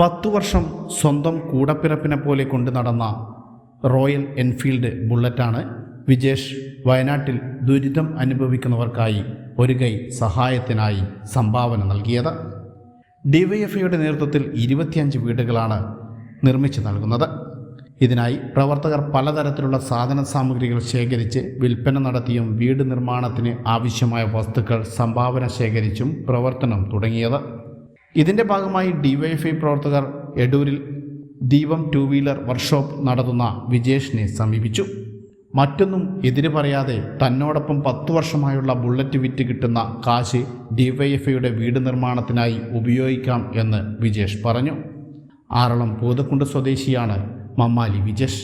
പത്തു വർഷം സ്വന്തം കൂടപ്പിറപ്പിനെ പോലെ കൊണ്ടു നടന്ന റോയൽ എൻഫീൽഡ് ബുള്ളറ്റാണ് വിജേഷ് വയനാട്ടിൽ ദുരിതം അനുഭവിക്കുന്നവർക്കായി ഒരു കൈ സഹായത്തിനായി സംഭാവന നൽകിയത്. ഡിവൈഎഫ്ഐയുടെ നേതൃത്വത്തിൽ ഇരുപത്തിയഞ്ച് വീടുകളാണ് നിർമ്മിച്ചു നൽകുന്നത്. ഇതിനായി പ്രവർത്തകർ പലതരത്തിലുള്ള സാധന സാമഗ്രികൾ ശേഖരിച്ച് വിൽപ്പന നടത്തിയും വീട് നിർമ്മാണത്തിന് ആവശ്യമായ വസ്തുക്കൾ സംഭാവന ശേഖരിച്ചും പ്രവർത്തനം തുടങ്ങിയത്. ഇതിന്റെ ഭാഗമായി ഡിവൈഎഫ്ഐ പ്രവർത്തകർ എടൂരിൽ ദീപം ടു വീലർ വർക്ക്ഷോപ്പ് നടത്തുന്ന വിജേഷിനെ സമീപിച്ചു. മറ്റൊന്നും എതിര് പറയാതെ തന്നോടൊപ്പം പത്തു വർഷമായുള്ള ബുള്ളറ്റ് വിറ്റ് കിട്ടുന്ന കാശ് ഡിവൈഎഫ്ഐയുടെ വീട് നിർമ്മാണത്തിനായി ഉപയോഗിക്കാം എന്ന് വിജേഷ് പറഞ്ഞു. ആറളം പൂതക്കുണ്ട് സ്വദേശിയാണ് മമ്മാലി വിജേഷ്.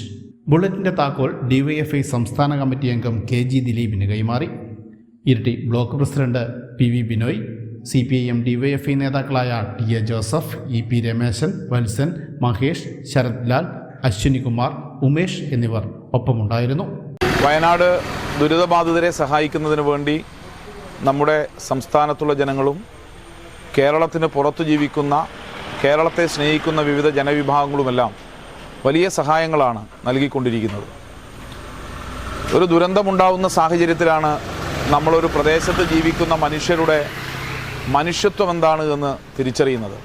ബുള്ളറ്റിന്റെ താക്കോൽ ഡിവൈഎഫ്ഐ സംസ്ഥാന കമ്മിറ്റി അംഗം കെ ജി ദിലീപിന് കൈമാറി. Iritty block president P V Binoy. C P I M DYFI നേതാക്കളായ T A Joseph E P Rameshan Valsan Mahesh Sarath Lal Ashwinikumar Umesh എന്നിവർ ഒപ്പമുണ്ടായിരുന്നു. വയനാട് ദുരിതബാധിതരെ സഹായിക്കുന്നതിന് വേണ്ടി നമ്മുടെ സംസ്ഥാനത്തുള്ള ജനങ്ങളും കേരളത്തിന് പുറത്തു ജീവിക്കുന്ന കേരളത്തെ സ്നേഹിക്കുന്ന വിവിധ ജനവിഭാഗങ്ങളുമെല്ലാം വലിയ സഹായങ്ങളാണ് നൽകിക്കൊണ്ടിരിക്കുന്നത്. ഒരു ദുരന്തമുണ്ടാവുന്ന സാഹചര്യത്തിലാണ് നമ്മളൊരു പ്രദേശത്ത് ജീവിക്കുന്ന മനുഷ്യരുടെ മനുഷ്യത്വം എന്താണ് എന്ന് തിരിച്ചറിയുന്നത്?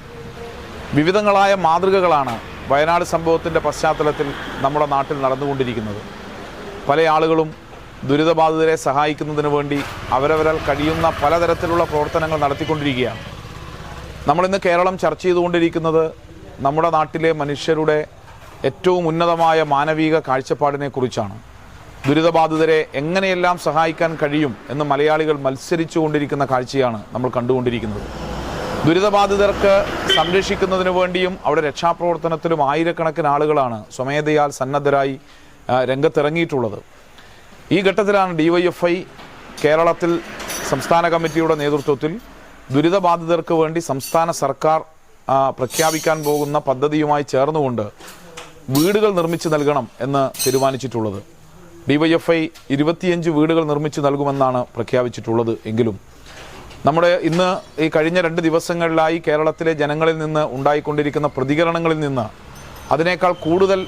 വിവിധങ്ങളായ മാതൃകകളാണ് വയനാട് സംഭവത്തിന്റെ പശ്ചാത്തലത്തിൽ നമ്മുടെ നാട്ടിൽ നടന്നുകൊണ്ടിരിക്കുന്നത്. പല ആളുകളും ദുരിതബാധിതരെ സഹായിക്കുന്നതിന് വേണ്ടി അവരവരാൽ കഴിയുന്ന പലതരത്തിലുള്ള പ്രവർത്തനങ്ങൾ നടത്തിക്കൊണ്ടിരിക്കുകയാണ്. നമ്മളിന്ന് കേരളം ചർച്ച ചെയ്തുകൊണ്ടിരിക്കുന്നത് നമ്മുടെ നാട്ടിലെ മനുഷ്യരുടെ ഏറ്റവും ഉന്നതമായ മാനവിക കാഴ്ചപ്പാടിനെ കുറിച്ചാണ്. ദുരിതബാധിതരെ എങ്ങനെയെല്ലാം സഹായിക്കാൻ കഴിയും എന്ന് മലയാളികൾ മത്സരിച്ചു കൊണ്ടിരിക്കുന്ന കാഴ്ചയാണ് നമ്മൾ കണ്ടുകൊണ്ടിരിക്കുന്നത്. ദുരിതബാധിതർക്ക് സംരക്ഷിക്കുന്നതിന് വേണ്ടിയും അവിടെ രക്ഷാപ്രവർത്തനത്തിലും ആയിരക്കണക്കിന് ആളുകളാണ് സ്വമേധയാൽ സന്നദ്ധരായി രംഗത്തിറങ്ങിയിട്ടുള്ളത്. ഈ ഘട്ടത്തിലാണ് ഡിവൈഎഫ്ഐ കേരളത്തിൽ സംസ്ഥാന കമ്മിറ്റിയുടെ നേതൃത്വത്തിൽ ദുരിതബാധിതർക്ക് വേണ്ടി സംസ്ഥാന സർക്കാർ പ്രഖ്യാപിക്കാൻ പോകുന്ന പദ്ധതിയുമായി ചേർന്നുകൊണ്ട് വീടുകൾ നിർമ്മിച്ചു നൽകണം എന്ന് തീരുമാനിച്ചിട്ടുള്ളത്. ഡിവൈഎഫ്ഐ ഇരുപത്തിയഞ്ച് വീടുകൾ നിർമ്മിച്ച് നൽകുമെന്നാണ് പ്രഖ്യാപിച്ചിട്ടുള്ളത് എങ്കിലും നമ്മുടെ ഇന്ന് ഈ കഴിഞ്ഞ രണ്ട് ദിവസങ്ങളിലായി കേരളത്തിലെ ജനങ്ങളിൽ നിന്ന് ഉണ്ടായിക്കൊണ്ടിരിക്കുന്ന പ്രതികരണങ്ങളിൽ നിന്ന് അതിനേക്കാൾ കൂടുതൽ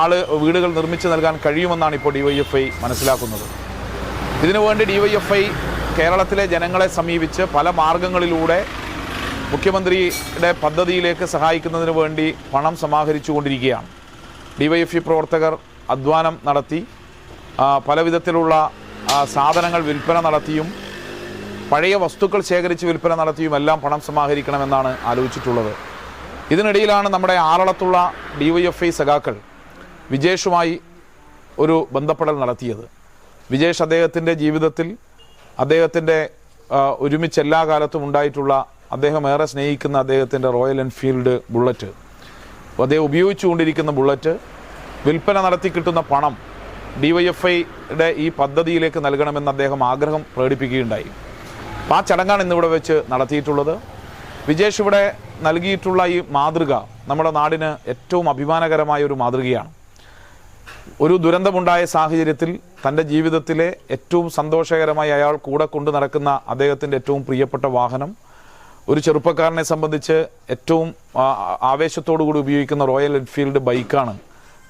ആൾ വീടുകൾ നിർമ്മിച്ച് നൽകാൻ കഴിയുമെന്നാണ് ഇപ്പോൾ ഡിവൈഎഫ്ഐ മനസ്സിലാക്കുന്നത്. ഇതിനു ഇതിനുവേണ്ടി ഡിവൈഎഫ്ഐ കേരളത്തിലെ ജനങ്ങളെ സമീപിച്ച് പല മാർഗങ്ങളിലൂടെ മുഖ്യമന്ത്രിയുടെ പദ്ധതിയിലേക്ക് സഹായിക്കുന്നതിന് വേണ്ടി പണം സമാഹരിച്ചു കൊണ്ടിരിക്കുകയാണ് ഡിവൈഎഫ്ഐ പ്രവർത്തകർ അധ്വാനം നടത്തി പല വിധത്തിലുള്ള സാധനങ്ങൾ വിൽപ്പന നടത്തിയും പഴയ വസ്തുക്കൾ ശേഖരിച്ച് വിൽപ്പന നടത്തിയും എല്ലാം പണം സമാഹരിക്കണമെന്നാണ് ആലോചിച്ചിട്ടുള്ളത്. ഇതിനിടയിലാണ് നമ്മുടെ ആറളത്തുള്ള ഡി വൈ എഫ് ഐ സഖാക്കൾ വിജേഷുമായി ഒരു ബന്ധപ്പെടൽ നടത്തിയത്. വിജേഷ് അദ്ദേഹത്തിന്റെ ജീവിതത്തിൽ അദ്ദേഹത്തിന്റെ ഒരുമിച്ച് എല്ലാ കാലത്തും ഉണ്ടായിട്ടുള്ള അദ്ദേഹം ഏറെ സ്നേഹിക്കുന്ന അദ്ദേഹത്തിന്റെ റോയൽ എൻഫീൽഡ് ബുള്ളറ്റ്. അദ്ദേഹം ഉപയോഗിച്ചുകൊണ്ടിരിക്കുന്ന ബുള്ളറ്റ് വിൽപ്പന നടത്തി കിട്ടുന്ന പണം ഡിവൈഎഫ്ഐയുടെ ഈ പദ്ധതിയിലേക്ക് നൽകണമെന്ന് അദ്ദേഹം ആഗ്രഹം പ്രകടിപ്പിക്കുകയുണ്ടായി. അപ്പോൾ ആ ചടങ്ങാണ് ഇന്നിവിടെ വെച്ച് നടത്തിയിട്ടുള്ളത്. വിജേഷ് ഇവിടെ നൽകിയിട്ടുള്ള ഈ മാതൃക നമ്മുടെ നാടിന് ഏറ്റവും അഭിമാനകരമായ ഒരു മാതൃകയാണ്. ഒരു ദുരന്തമുണ്ടായ സാഹചര്യത്തിൽ തന്റെ ജീവിതത്തിലെ ഏറ്റവും സന്തോഷകരമായി അയാൾ കൂടെ കൊണ്ടു നടക്കുന്ന അദ്ദേഹത്തിന്റെ ഏറ്റവും പ്രിയപ്പെട്ട വാഹനം ഒരു ചെറുപ്പക്കാരനെ സംബന്ധിച്ച് ഏറ്റവും ആവേശത്തോടു കൂടി ഉപയോഗിക്കുന്ന റോയൽ എൻഫീൽഡ് ബൈക്കാണ്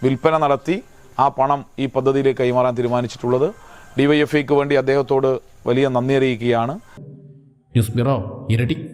വിൽപ്പന നടത്തി. ആ പണം ഈ പദ്ധതിയിലേക്ക് കൈമാറാൻ തീരുമാനിച്ചിട്ടുള്ളത്. ഡിവൈഎഫ്ഐക്ക് വേണ്ടി അദ്ദേഹത്തോട് വലിയ നന്ദി അറിയിക്കുകയാണ്. ന്യൂസ് ബ്യൂറോ ഇരട്ടി.